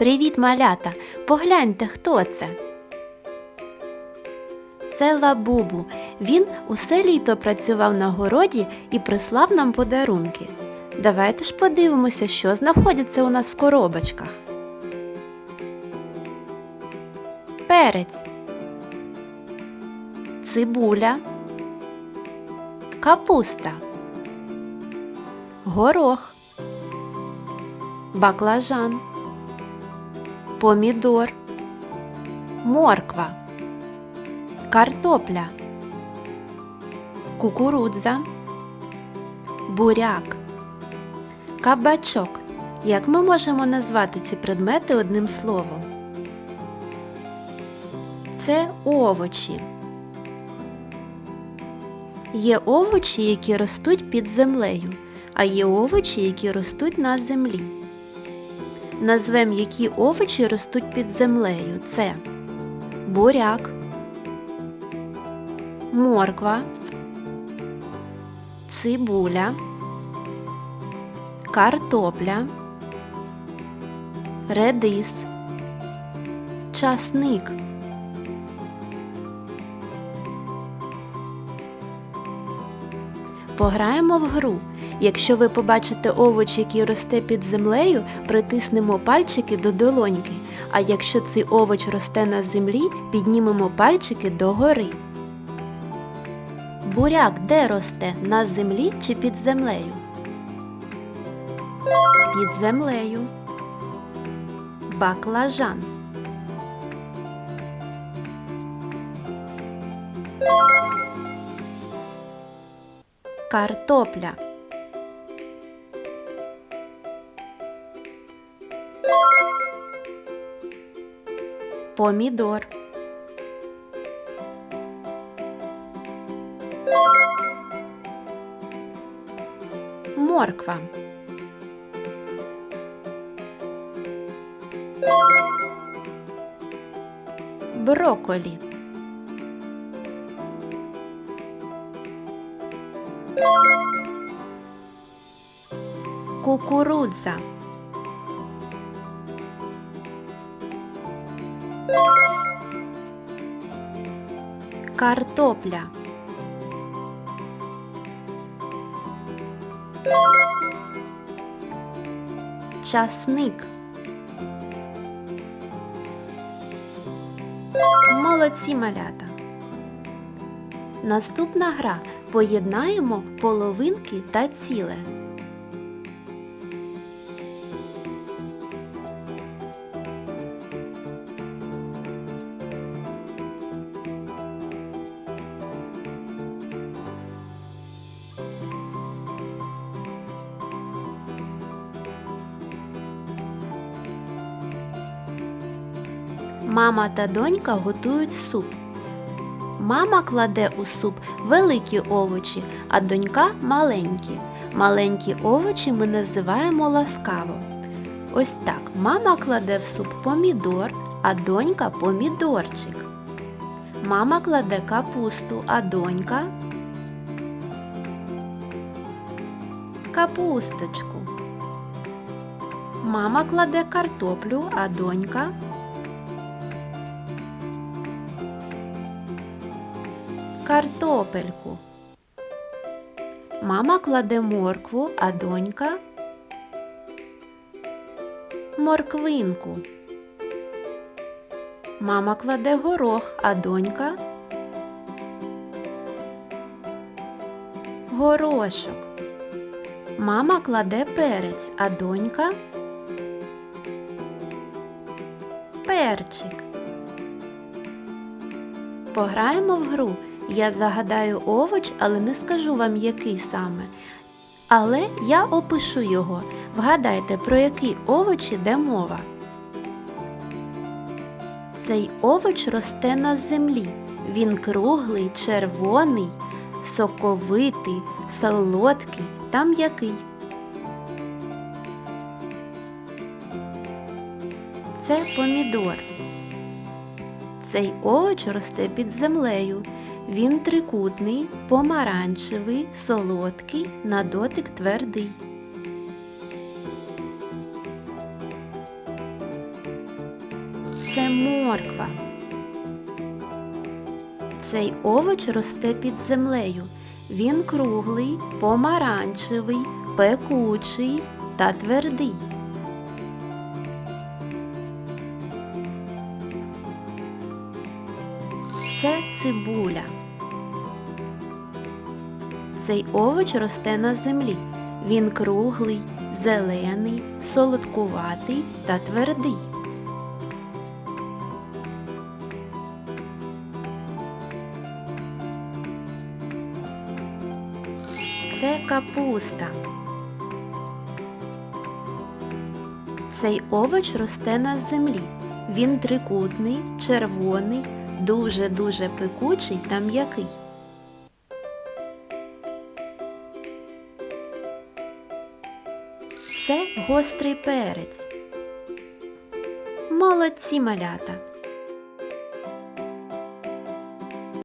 Привіт, малята! Погляньте, хто це. Це Лабубу. Він усе літо працював на городі і прислав нам подарунки. Давайте ж подивимося, що знаходиться у нас в коробочках. Перець, цибуля, капуста, горох, баклажан, помідор, морква, картопля, кукурудза, буряк, кабачок. Як ми можемо назвати ці предмети одним словом? Це овочі. Є овочі, які ростуть під землею, а є овочі, які ростуть на землі. Назвем, які овочі ростуть під землею. Це буряк, морква, цибуля, картопля, редис, часник. Пограємо в гру. Якщо ви побачите овоч, який росте під землею, притиснемо пальчики до долоньки. А якщо цей овоч росте на землі, піднімемо пальчики догори. Буряк де росте? На землі чи під землею? Під землею. Баклажан. Картопля. Помідор. Морква. Брокколі. Кукурудза. Картопля. Часник. Молодці малята. Наступна гра. Поєднаємо половинки та ціле. Мама та донька готують суп. Мама кладе у суп великі овочі, а донька маленькі. Маленькі овочі ми називаємо ласкаво. Ось так мама кладе в суп помідор, а донька помідорчик. Мама кладе капусту, а донька капусточку. Мама кладе картоплю, а донька картопельку. Мама кладе моркву, а донька морквинку. Мама кладе горох, а донька горошок. Мама кладе перець, а донька перчик. Пограємо в гру. Я загадаю овоч, але не скажу вам, який саме. Але я опишу його. Вгадайте, про який овоч іде мова. Цей овоч росте на землі. Він круглий, червоний, соковитий, солодкий та м'який. Це помідор. Цей овоч росте під землею. Він трикутний, помаранчевий, солодкий, на дотик твердий. Це морква. Цей овоч росте під землею. Він круглий, помаранчевий, пекучий та твердий. Це цибуля. Цей овоч росте на землі. Він круглий, зелений, солодкуватий та твердий. Це капуста. Цей овоч росте на землі. Він трикутний, червоний, дуже-дуже пекучий та м'який. Це гострий перець. Молодці малята!